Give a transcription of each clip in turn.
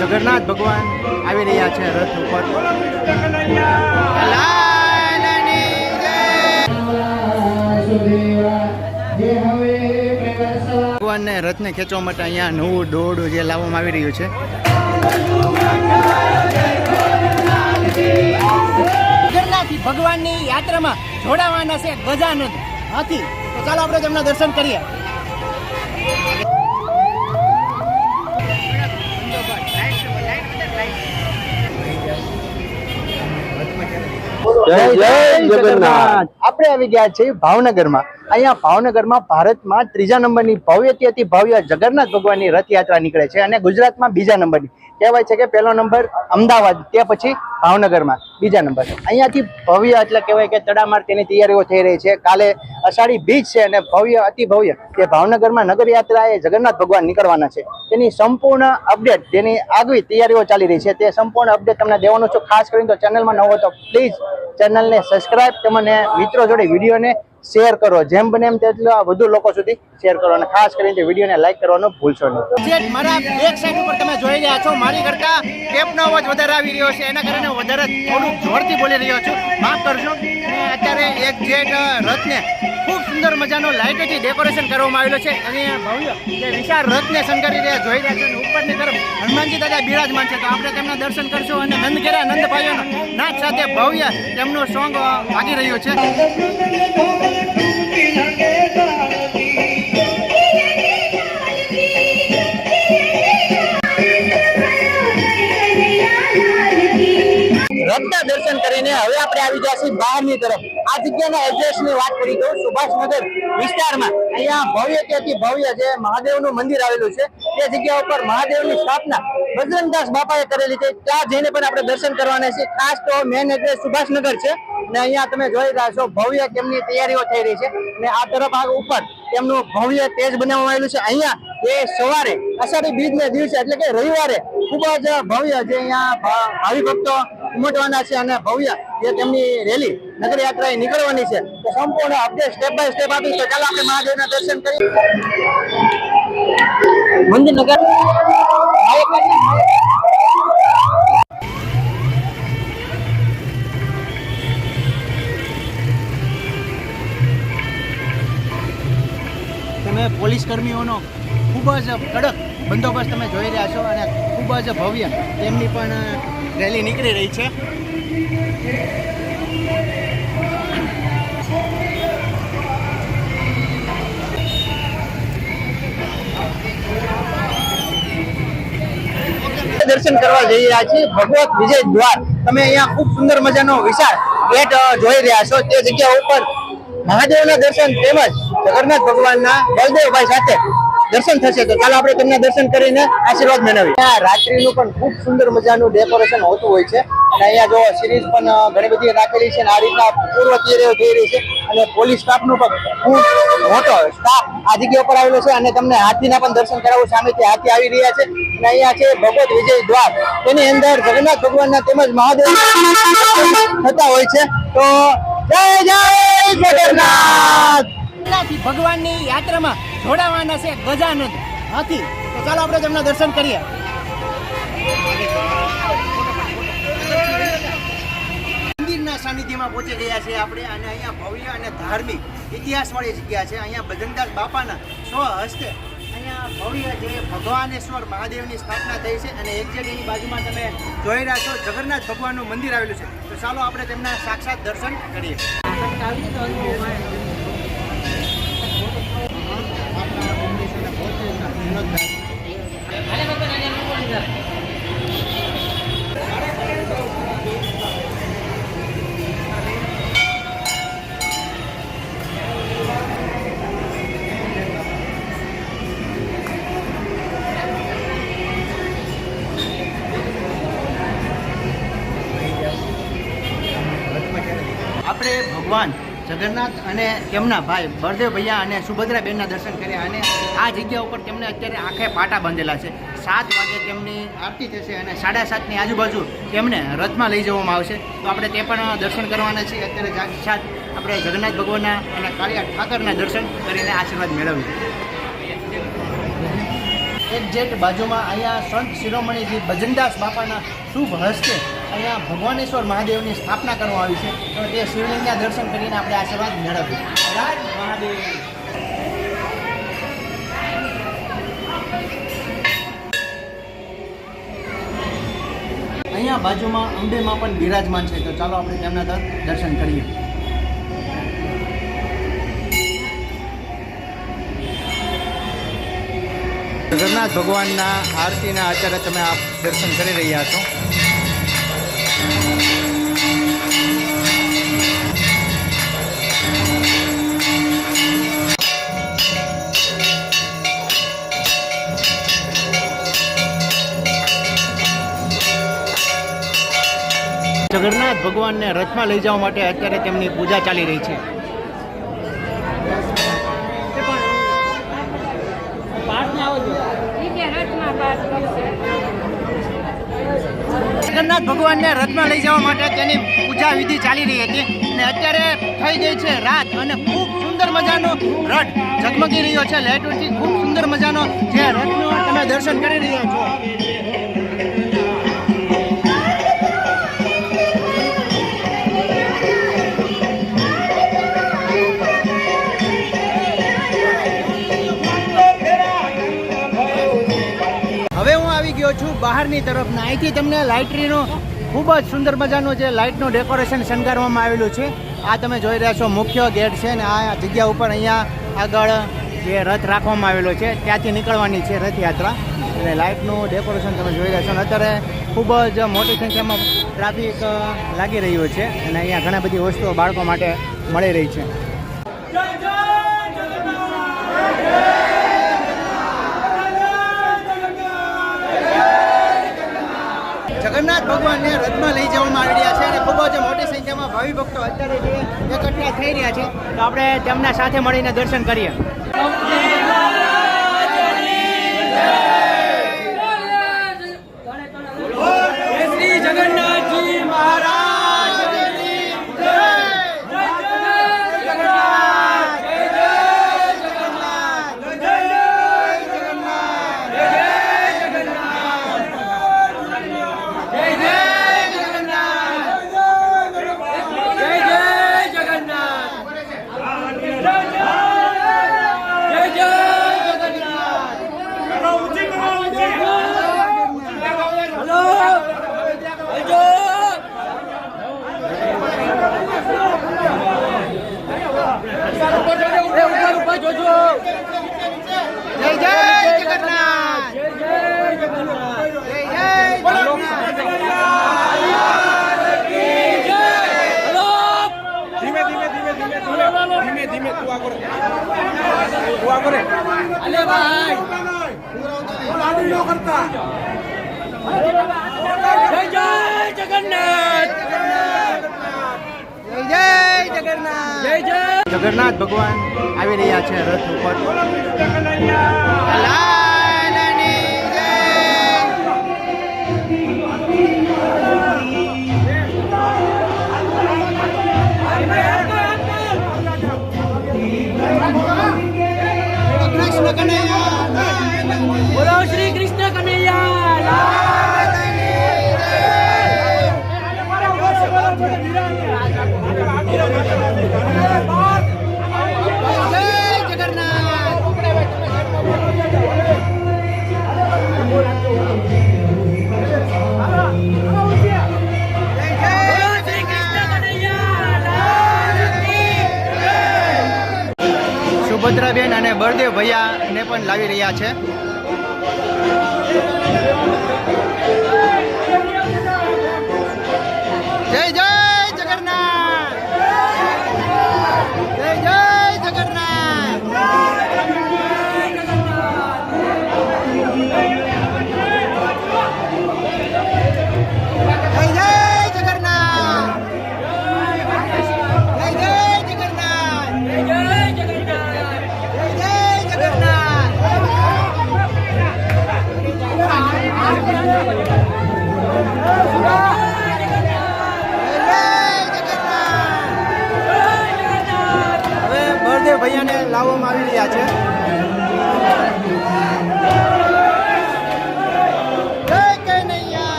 જગન્નાથ ભગવાન આવી રહ્યા છે રથ ઉપર. ભગવાનને રથને ખેંચવા માટે અહીંયા નવું દોરડું જે લાવવામાં આવી રહ્યું છે. જગન્નાથી ભગવાનની યાત્રામાં જોડાવાના છે ગજાનંદ. હાથી, તો ચાલો આપણે તેમના દર્શન કરીએ. જય જય જગન્નાથ. આપણે આવી ગયા છીએ ભાવનગરમાં. અહીંયા ભાવનગરમાં ભારતમાં ત્રીજા નંબરની ભવ્યથી ભવ્ય જગન્નાથ ભગવાનની રથયાત્રા નીકળે છે અને ગુજરાતમાં બીજા નંબરની. કહેવાય છે કે પહેલો નંબર અમદાવાદ તે પછી ભાવનગરમાં બીજા નંબર. અહીંયાથી ભવ્ય એટલે કહેવાય કે તડામાર તેની તૈયારીઓ થઈ રહી છે. કાલે અષાઢી બીજ છે અને ભવ્ય, અતિ ભવ્ય તે ભાવનગરમાં એ જગન્નાથ ભગવાન નીકળવાના છે. તેની સંપૂર્ણ અપડેટ, તેની આગવી તૈયારીઓ ચાલી રહી છે. તે સંપૂર્ણ અપડેટ તમને દેવાનો છું. ખાસ કરીને તો ચેનલમાં ન હોય તો પ્લીઝ ચેનલને સબસ્ક્રાઇબ તમને મિત્રો જોડે વિડીયોને શેર કરો. જેમ બને એમ તેટલા વધુ લોકો સુધી શેર કરો અને ખાસ કરીને વિડીયોને લાઈક કરવાનું ભૂલશો નહીં. મારા એક સાઈડ ઉપર તમે જોઈ રહ્યા છો, મારી કરતા ટેપનો અવાજ વધારે આવી રહ્યો છે. એના કારણે વધારે થોડું જોરથી બોલી રહ્યો છું. માફ કરજો. અત્યારે એક જેટ રથને ખૂબ સુંદર મજાનો લાઇટોથી ડેકોરેશન કરવામાં આવેલો છે. અને ભવ્ય જે વિશાળ રથને શણગારી રહ્યા જોઈ રહ્યા છે. ઉપરની તરફ હનુમાનજી દાદા બિરાજમાન છે. તો આપણે તેમના દર્શન કરશું અને નંદઘેરા નંદ ભાઈઓના નાચ સાથે ભવ્ય તેમનું સોંગ વાગી રહ્યું છે. રથના દર્શન કરીને હવે આપણે આવી છીએ બહારની તરફ. આ જગ્યાના એડ્રેસની વાત કરી દઉં. સુભાષનગર વિસ્તારમાં અહીંયા ભવ્ય ત્યાંથી ભવ્ય જે મહાદેવનું મંદિર આવેલું છે, તે જગ્યા ઉપર મહાદેવની સ્થાપના બજરંગદાસ બાપાએ કરેલી છે. ત્યાં જઈને પણ આપણે દર્શન કરવાના છે ખાસ તો મેન એડ્રેસ સુભાષનગર છે. ને અહીંયા તમે જોઈ રહ્યા છો ભવ્ય કેમની તૈયારીઓ થઈ રહી છે. ને આ તરફ આગ ઉપર તેમનું ભવ્ય તેજ બનાવવામાં આવેલું છે. અહીંયા એ સવારે અષાઢી બીજને દિવસે એટલે કે રવિવારે ખૂબ જ ભવ્ય જે અહીંયા ભાવિ ભક્તો ઉમટવાના છે અને ભવ્ય જે તેમની રેલી નગર યાત્રા નીકળવાની છે. સંપૂર્ણ અપડેટ સ્ટેપ બાય સ્ટેપ આપીશ. તો ચાલો આપણે મહાદેવના દર્શન કરીએ. મંદિર નગર. તમે પોલીસ કર્મીઓનો ખૂબ જ કડક બંદોબસ્ત તમે જોઈ રહ્યા છો અને ખૂબ જ ભવ્ય તેમની પણ રેલી નીકળી રહી છે. દર્શન કરવા જઈ રહ્યા છીએ. ભગવત વિજય દ્વાર. તમે અહીંયા ખૂબ સુંદર મજાનો વિશાળ ગેટ જોઈ રહ્યા છો. તે જગ્યા ઉપર મહાદેવના દર્શન તેમજ જગન્નાથ ભગવાનના બલદેવભાઈ સાથે દર્શન થશે તો ચાલો આપણે તેમના દર્શન કરીને આશીર્વાદ મેળવીએ. રાત્રી રાત્રિનું પણ ખૂબ સુંદર મજાનું ડેકોરેશન હોતું હોય છે. અને અહીંયા જો સિરીઝ પણ ઘણી બધી રાખેલી છે અને આ રીતના પૂર્વ તૈયારીઓ થઈ રહી છે. અને પોલીસ સ્ટાફનો પણ ખૂબ મોટો સ્ટાફ આ જગ્યા ઉપર આવેલો છે અને તમને હાથીના પણ દર્શન કરાવું સામેથી હાથી આવી રહ્યા છે. અને અહીંયા છે ભગવત વિજય દ્વાર. તેની અંદર જગન્નાથ ભગવાનના તેમજ મહાદેવ થતા હોય છે. તો જય જય જગન્નાથ! જગન્નાથી ભગવાનની યાત્રામાં જોડાવાના છે ગજાનંદ હાથી તો ચાલો આપણે તેમના દર્શન કરીએ. મંદિરના સાનિધ્યમાં પહોંચી ગયા છે આપણે અને અહીંયા ભવ્ય અને ધાર્મિક ઇતિહાસવાળી જગ્યા છે. અહીંયા ભજનદાસ બાપાના સ્વ હસ્તે અહીંયા ભવ્ય જે ભગવાનેશ્વર મહાદેવની સ્થાપના થઈ છે અને એક્ઝેક્ટ એની બાજુમાં તમે જોઈ રહ્યા છો જગન્નાથ ભગવાનનું મંદિર આવેલું છે. તો ચાલો આપણે તેમના સાક્ષાત દર્શન કરીએ. જગન્નાથ અને તેમના ભાઈ બળદેવ ભૈયા અને સુભદ્રા બેનના દર્શન કર્યા અને આ જગ્યા ઉપર તેમને અત્યારે આંખે પાટા બાંધેલા છે. સાત વાગે તેમની આરતી થશે અને સાડા સાતની આજુબાજુ તેમને રથમાં લઈ જવામાં આવશે. તો આપણે તે પણ દર્શન કરવાના છીએ. અત્યારે સાક્ષાત આપણે જગન્નાથ ભગવાનના અને કાળિયા ઠાકરના દર્શન કરીને આશીર્વાદ મેળવીએ. એક્ઝેક્ટ બાજુમાં અહીંયા સંત શિરોમણીજી ભજનદાસ બાપાના શુભ હસ્તે અહીંયા ભગવાનેશ્વર મહાદેવની સ્થાપના કરવામાં આવી છે. તો તે શિવલિંગના દર્શન કરીને આપણે આશીર્વાદ મેળવીએ. રાજ મહાદેવ. અહીંયા બાજુમાં અંબેમાં પણ બિરાજમાન છે. તો ચાલો આપણે તેમના દર્શન કરીએ. જગન્નાથ ભગવાનના આરતીના અત્યારે તમે આપ દર્શન કરી રહ્યા છો. જગન્નાથ ભગવાનને રથમાં લઈ જવા માટે અત્યારે તેમની પૂજા ચાલી રહી છે. જગન્નાથ ભગવાનને રથમાં લઈ જવા માટે તેની પૂજા વિધિ ચાલી રહી હતી અને અત્યારે થઈ ગઈ છે રાત અને ખૂબ સુંદર મજાનો રથ ઝગમગી રહ્યો છે. લાઇટોથી ખૂબ સુંદર મજાનો જે રથનો તમે દર્શન કરી રહ્યા છો. છું બહારની તરફ ને અહીંથી તમને લાઇટરીનો ખૂબ જ સુંદર મજાનું જે લાઇટનું ડેકોરેશન શણગારવામાં આવેલું છે. આ તમે જોઈ રહ્યા છો, મુખ્ય ગેટ છે ને આ જગ્યા ઉપર અહીંયા આગળ જે રથ રાખવામાં આવેલો છે, ત્યાંથી નીકળવાની છે રથયાત્રા. એટલે લાઇટનું ડેકોરેશન તમે જોઈ રહ્યા છો અને અત્યારે ખૂબ જ મોટી સંખ્યામાં ટ્રાફિક લાગી રહ્યું છે અને અહીંયા ઘણા બધી વસ્તુઓ બાળકો માટે મળી રહી છે. જગન્નાથ ભગવાનને રથમાં લઈ જવામાં આવી રહ્યા છે અને ખૂબ જ મોટી સંખ્યામાં ભાવિ ભક્તો અત્યારે જે એકઠા થઈ રહ્યા છે. તો આપણે તેમના સાથે મળીને દર્શન કરીએ શ્રી જગન્નાથજી મહારાજ જય જય જગન્નાથ જય જય જગન્નાથ હલો હલો ઉપર ઉપર જોજો જય જય જગન્નાથ જય જય જગન્નાથ જય જય હલો ધીમે ધીમે ધીમે ધીમે ધીમે ધીમે ધીમે તું આગળ તું અલે ભાઈ. લાડુ નો કરતા. જય જય જગન્નાથ. જય જય જગન્નાથ. જય જય. જગન્નાથ ભગવાન આવી રહ્યા છે રથ ઉપર. શ્રી કૃષ્ણ કનૈયા. સુભદ્રાબેન અને બળદેવ ભૈયાને પણ લાવી રહ્યા છે.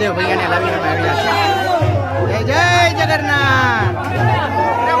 બળદેવ ભૈયાને લાવીને અમે આવ્યા છે જય જય જગન્નાથ જય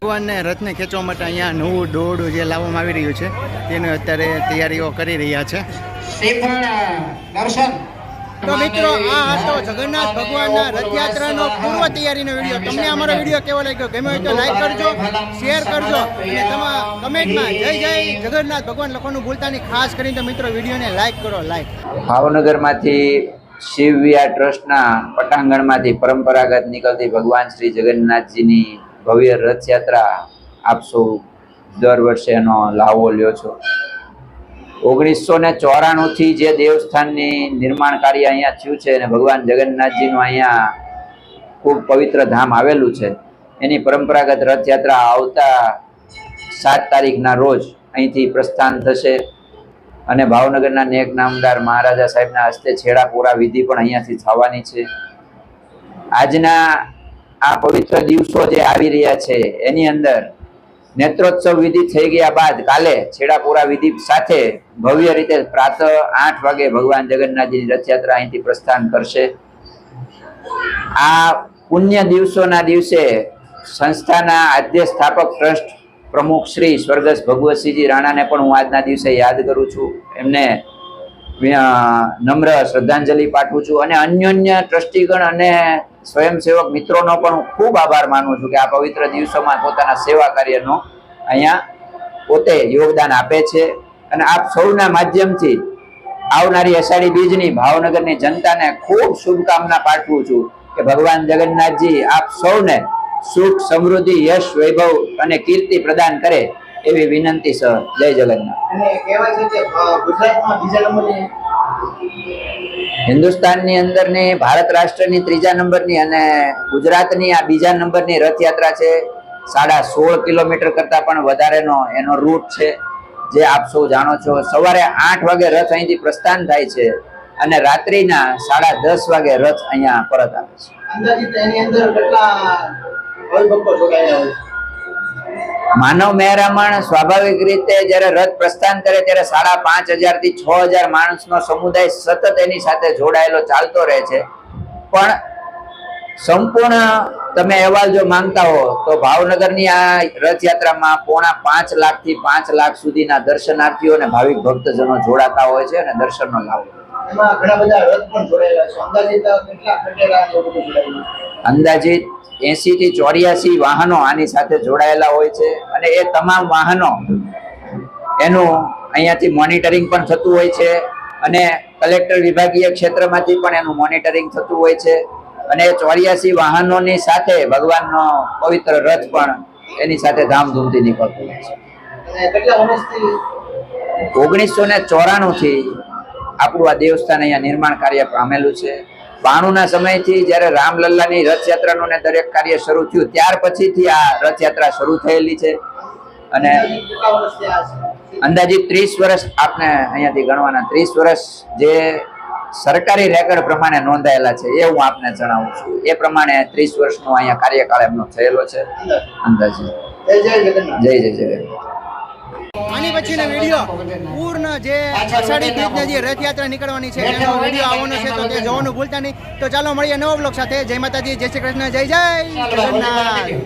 ભગવાનને રથને ખેંચવા માટે અહીંયા નવું દોરડું જે લાવવામાં આવી રહ્યું છે તેની અત્યારે તૈયારીઓ કરી રહ્યા છે. તો મિત્રો આ હતો જગન્નાથ ભગવાનના રથયાત્રાનો પૂર્વ તૈયારીનો વીડિયો. તમને અમારો વીડિયો કેવો લાગ્યો? ગમ્યો હોય તો લાઈક કરજો શેર કરજો અને તમારા કમેન્ટમાં જય જય જગન્નાથ ભગવાન લખવાનું ભૂલતા નહીં. ખાસ કરીને તો મિત્રો વિડીયોને લાઈક કરો લાઈક ભાવનગરમાંથી શિવ વિહાર ટ્રસ્ટના પટાંગણમાંથી પરંપરાગત નીકળતી ભગવાન શ્રી જગન્નાથજીની ભવ્ય રથયાત્રા આપ સૌ દર વર્ષે એનો લાવો લ્યો છો. ઓગણીસો ને ચોરાણુંથી જે દેવસ્થાનની નિર્માણ કાર્ય અહીંયા થયું છે અને ભગવાન જગન્નાથજીનું અહીંયા ખૂબ પવિત્ર ધામ આવેલું છે, એની પરંપરાગત રથયાત્રા આવતા સાત તારીખના રોજ અહીંથી પ્રસ્થાન થશે. અને ભાવનગરના નેક નામદાર મહારાજા સાહેબના હસ્તે છેડાપોરા વિધિ પણ અહીંયાથી થવાની છે. આજના આ પવિત્ર દિવસો જે આવી રહ્યા છે, એની અંદર નેત્રોત્સવ વિધિ થઈ ગયા બાદ કાલે છેડાપુરા વિધિ સાથે ભવ્ય રીતે પ્રાતઃ આઠ વાગે ભગવાન જગન્નાથજીની રથયાત્રા અહીંથી પ્રસ્થાન કરશે. આ પુણ્ય દિવસોના દિવસે સંસ્થાના આદ્ય સ્થાપક ટ્રસ્ટ પ્રમુખ શ્રી સ્વર્ગસ્થ ભગવતસિંહજી રાણાને પણ હું આજના દિવસે યાદ કરું છું. એમને નમ્ર શ્રદ્ધાંજલિ પાઠવું છું અને અન્યોન્ય ટ્રસ્ટીગણ અને સ્વયંસેવક મિત્રોનો પણ હું ખૂબ આભાર માનું છું કે આ પવિત્ર દિવસોમાં પોતાના સેવા કાર્યનો અહીંયા પોતે યોગદાન આપે છે. અને આપ સૌના માધ્યમથી આવનારી અષાઢી બીજની ભાવનગરની જનતાને ખૂબ શુભકામના પાઠવું છું કે ભગવાન જગન્નાથજી આપ સૌને સુખ સમૃદ્ધિ યશ વૈભવ અને કીર્તિ પ્રદાન કરે એવી વિનંતી સર. જય જગન્નાથ. અને કહેવાય છે કે ગુજરાતમાં બીજા નંબરની હિન્દુસ્તાનની અંદરની ભારત રાષ્ટ્રની ત્રીજા નંબરની અને ગુજરાતની આ બીજા નંબરની રથયાત્રા છે સાડા સોળ કિલોમીટર કરતાં પણ વધારેનો એનો રૂટ છે જે આપ સૌ જાણો છો. સવારે આઠ વાગે રથ અહીંથી પ્રસ્થાન થાય છે અને રાત્રિના સાડા દસ વાગે રથ અહીંયા પરત આવે છે. માનવ મહેરામણ સ્વાભાવિક રીતે જ્યારે રથ પ્રસ્થાન કરે ત્યારે સાડા પાંચ હજારથી છ હજાર માણસનો સમુદાય સતત એની સાથે જોડાયેલો ચાલતો રહે છે. પણ સંપૂર્ણ તમે અહેવાલ જો માંગતા હો તો ભાવનગરની આ રથયાત્રામાં પોણા પાંચ લાખથી પાંચ લાખ સુધીના દર્શનાર્થીઓ અને ભાવિક ભક્તજનો જોડાતા હોય છે અને દર્શનનો લાભ અંદાજિત એસી થી ચોર્યાસી વાહનો આની સાથે જોડાયેલા હોય છે અને એ તમામ વાહનો એનું અહીંયાથી મોનિટરિંગ પણ થતું હોય છે અને કલેક્ટર વિભાગીય ક્ષેત્રમાંથી પણ એનું મોનિટરિંગ થતું હોય છે અને ચોર્યાસી વાહનોની સાથે ભગવાનનો પવિત્ર રથ પણ એની સાથે ધામધૂમથી નીકળતો હોય છે. ઓગણીસો ને ચોરાણું થી આપણું આ દેવસ્થાન અહીંયા નિર્માણ કાર્ય પામેલું છે. બાણુંના સમયથી જ્યારે રામલલ્લાની રથયાત્રાનું ને દરેક કાર્ય શરૂ થયું ત્યાર પછીથી આ રથયાત્રા શરૂ થયેલી છે. અને? અંદાજિત ત્રીસ વર્ષ આપને અહીંયાથી ગણવાના ત્રીસ વર્ષ જે સરકારી રેકર્ડ પ્રમાણે નોંધાયેલા છે એ હું આપને જણાવું છું. એ પ્રમાણે ત્રીસ વર્ષનો અહીંયા કાર્યકાળ એમનો થયેલો છે. અંદાજે જય જય જગન્નાથ. જય જય જય આની પછીનો વીડિયો પૂર્ણ જે અષાઢી બીજને જે રથયાત્રા નીકળવાની છે એનો વીડિયો આવવાનો છે તો તે જોવાનું ભૂલતા નહીં. તો ચાલો મળીએ નવો બ્લોગ સાથે. જય માતાજી જય શ્રી કૃષ્ણ જય જય જગન્નાથ.